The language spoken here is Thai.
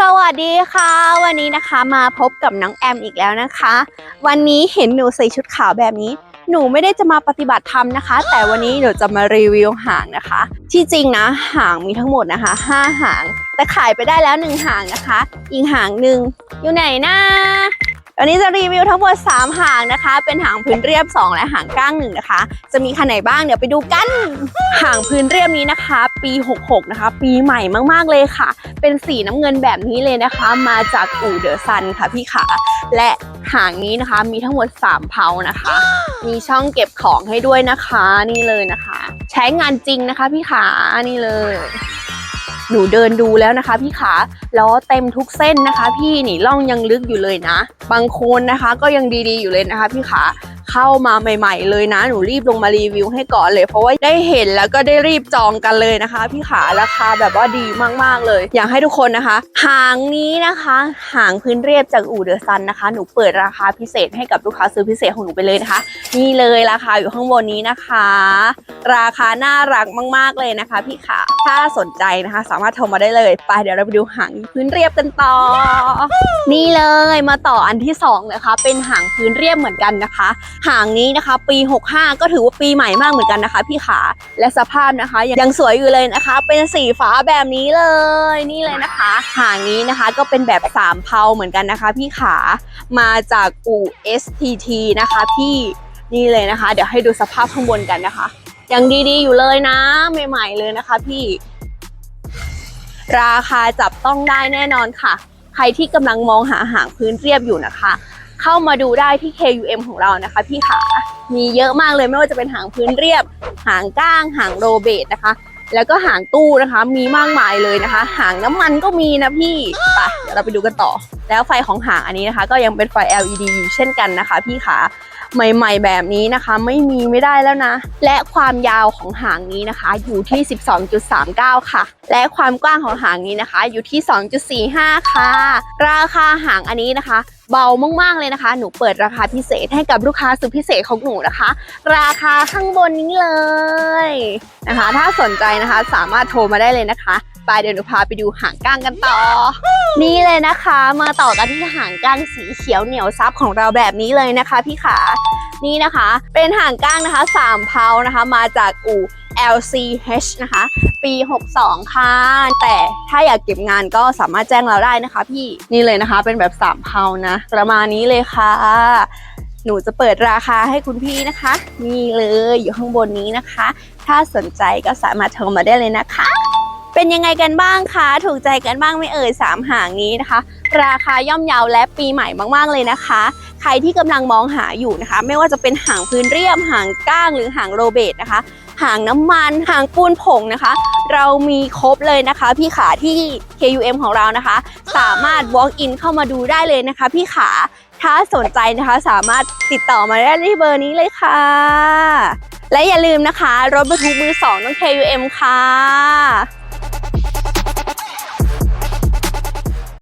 สวัสดีค่ะ วันนี้นะคะมาพบกับน้องแอมอีกแล้วนะคะ วันนี้เห็นหนูใส่ชุดขาวแบบนี้ หนูไม่ได้จะมาปฏิบัติธรรมนะคะ แต่วันนี้หนูจะมารีวิวหางนะคะ ที่จริงนะหางมีทั้งหมดนะคะ5หาง แต่ขายไปได้แล้ว1หางนะคะ อีกหางหนึ่งอยู่ไหนนะ วันนี้จะรีวิวทั้งหมด 3 หางนะคะ เป็นหางพื้นเรียบ 2 และหางก้างหนึ่งนะคะ จะมีคันไหนบ้างเดี๋ยวไปดูกัน หางพื้นเรียบนี้นะคะ ปี 66 นะคะ ปีใหม่มากๆเลยค่ะ เป็นสีน้ำเงินแบบนี้เลยนะคะ มาจากอู่เดอะซันค่ะพี่ขาและหางนี้นะคะมีทั้งหมด 3 เพานะคะ มีช่องเก็บของให้ด้วยนะคะ นี่เลยนะคะ ใช้งานจริงนะคะพี่ขานี่เลย หนูเดินดูแล้วนะคะ พี่ขาล้อเต็มทุกเส้นนะคะ พี่นี่ล่องยังลึกอยู่เลยนะ บางโคนนะคะก็ยังดีๆอยู่เลยนะคะ พี่ขาเข้ามาใหม่ ๆ เลยนะ หนูรีบลงมารีวิวให้ก่อนเลย เพราะว่าได้เห็นแล้วก็ได้รีบจองกันเลยนะคะ พี่ขาราคาแบบว่าดีมากๆเลย อยากให้ทุกคนนะคะ หางนี้นะคะ หางพื้นเรียบจากอู่เดอะซันนะคะ หนูเปิดราคาพิเศษให้กับลูกค้าซื้อพิเศษของหนูไปเลยนะคะ นี่เลยราคาอยู่ข้างบนนี้นะคะ ราคาน่ารักมาก ๆเลยนะคะ พี่ขา ถ้าสนใจนะคะ สามารถโทรมาได้เลยไปเดี๋ยวเราไปดูหางพื้นเรียบกันต่อ นี่เลยมาต่ออันที่สองนะคะ เป็นหางพื้นเรียบเหมือนกันนะคะ หางนี้นะคะ ปี 65 ก็ถือว่าปีใหม่มากเหมือนกันนะคะ พี่ขาและสภาพนะคะ ยังสวยอยู่เลยนะคะ เป็นสีฟ้าแบบนี้เลยนี่เลยนะคะ หางนี้นะคะก็เป็นแบบสามเพาเหมือนกันนะคะ พี่ขามาจากอู่ STT นะคะพี่นี่เลยนะคะ เดี๋ยวให้ดูสภาพข้างบนกันนะคะ ยังดีๆ อยู่เลยนะ ใหม่ๆเลยนะคะพี่ ราคาจับต้องได้แน่นอนค่ะ ใครที่กำลังมองหาหางพื้นเรียบอยู่นะคะ เข้ามาดูได้ที่ KUM ของเรานะคะ พี่ขามีเยอะมากเลยไม่ว่าจะเป็นหางพื้นเรียบ หางก้าง หางโรเบตนะคะ แล้วก็หางตู้นะคะ มีมากมายเลยนะคะ หางน้ำมันก็มีนะพี่ไปเดี๋ยวเราไปดูกันต่อ แล้วไฟของหางอันนี้นะคะ ก็ยังเป็นไฟ LED อยู่เช่นกันนะคะ พี่ขาใหม่ๆแบบนี้นะคะ ไม่มีไม่ได้แล้วนะ และความยาวของหางนี้นะคะ อยู่ที่ 12.39 ค่ะ และความกว้างของหางนี้นะคะ อยู่ที่ 2.45 ค่ะ ราคาหางอันนี้นะคะ เบามากๆเลยนะคะ หนูเปิดราคาพิเศษให้กับลูกค้าสุดพิเศษของหนูนะคะ ราคาข้างบนนี้เลยนะคะ ถ้าสนใจนะคะสามารถโทรมาได้เลยนะคะไปเดี๋ยวหนูพาไปดูหางก้างกันต่อ นี่เลยนะคะ มาต่อกันที่หางก้างสีเขียวเหนียวซับของเราแบบนี้เลยนะคะ พี่ขานี่นะคะ เป็นหางก้างนะคะสามเพานะคะ มาจากอู่ LCH นะคะ ปี 62 ค่ะ แต่ถ้าอยากเก็บงานก็สามารถแจ้งเราได้นะคะพี่นี่เลยนะคะเป็นแบบ3เพานะ ประมาณนี้เลยค่ะ หนูจะเปิดราคาให้คุณพี่นะคะ นี่เลยอยู่ข้างบนนี้นะคะ ถ้าสนใจก็สามารถโทรมาได้เลยนะคะเป็นยังไงกันบ้างคะ ถูกใจกันบ้างไหม่เอ่ยสามหางนี้นะคะ ราคาย่อมเยาและปีใหม่มากๆเลยนะคะ ใครที่กำลังมองหาอยู่นะคะ ไม่ว่าจะเป็นหางพื้นเรียบหางก้างหรือหางโรเบตนะคะ หางน้ำมันหางปูนผงนะคะ เรามีครบเลยนะคะ พี่ขาที่ KUM ของเรานะคะ สามารถ walk in เข้ามาดูได้เลยนะคะ พี่ขาถ้าสนใจนะคะสามารถติดต่อมาได้ที่เบอร์นี้เลยค่ะ และอย่าลืมนะคะ รถบรรทุกมือสองต้อง KUM ค่ะ